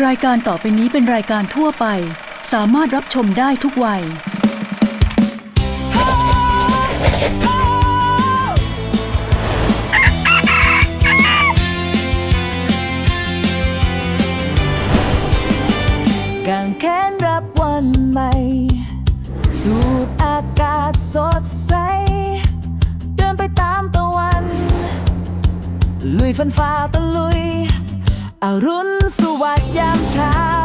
รายการต่อไปนี้เป็นรายการทั่วไป สามารถรับชมได้ทุกวัย กางแขนรับวันใหม่ สูดอากาศสดใส เดินไปตามตะวัน ลุยฟันฝ่าตะลุย อรุณสวัสดิ์ยามเช้า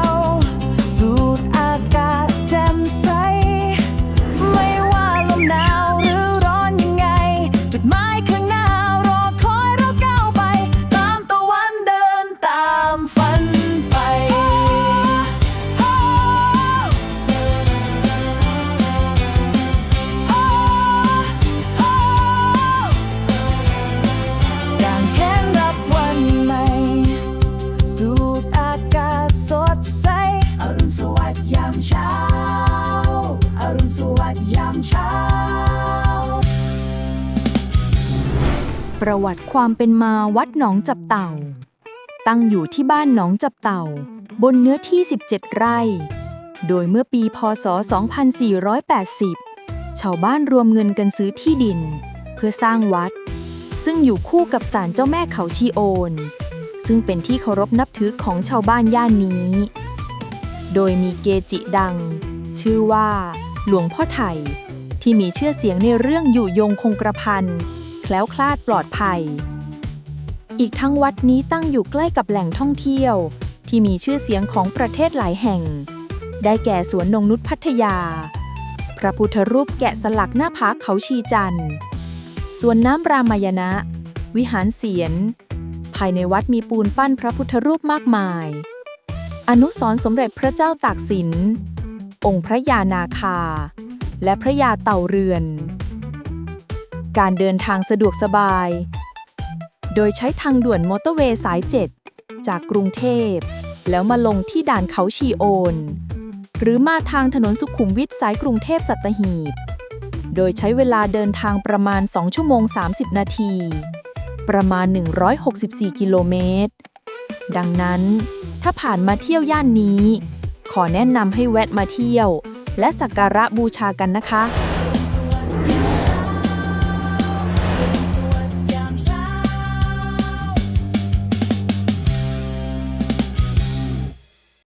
ดใส อรุณสวัสดิ์ยามเช้า อรุณสวัสดิ์ยามเช้า ประวัติความเป็นมาวัดหนองจับเต่า ตั้งอยู่ที่บ้านหนองจับเต่า บนเนื้อที่ 17 ไร่ โดยเมื่อปีพศ 2480 ชาวบ้านรวมเงินกันซื้อที่ดิน เพื่อสร้างวัด ซึ่งอยู่คู่กับศาลเจ้าแม่เขาชีโอน ซึ่งเป็นที่เคารพนับถือของชาวบ้านย่านนี้ โดยมีเกจิดัง ชื่อว่า หลวงพ่อไถ่ที่มีชื่อเสียงในเรื่องอยู่ยงคงกระพันแคล้วคลาดปลอดภัย อีกทั้งวัดนี้ตั้งอยู่ใกล้กับแหล่งท่องเที่ยว ที่มีชื่อเสียงของประเทศหลายแห่ง ได้แก่สวนนงนุษพัทยา พระพุทธรูปแกะสลักหน้าผาเขาชีจันทร์สวนน้ำรามายณะ วิหารเสียน ภายในวัดมีปูนปั้นพระพุทธรูปมากมาย อนุสรณ์สมเด็จพระเจ้าตากสิน องค์พระยานาคา และพระยาเต่าเรือน การเดินทางสะดวกสบาย โดยใช้ทางด่วนมอเตอร์เวย์สาย 7 จากกรุงเทพ แล้วมาลงที่ด่านเขาชีโอน หรือมาทางถนนสุขุมวิทสายกรุงเทพสัตหีบ โดยใช้เวลาเดินทางประมาณ 2 ชั่วโมง 30 นาที ประมาณ 164 กิโลเมตร ดังนั้น ถ้าผ่านมาเที่ยวย่านนี้ ขอแนะนำให้แวะมาเที่ยว และสักการะบูชากันนะคะ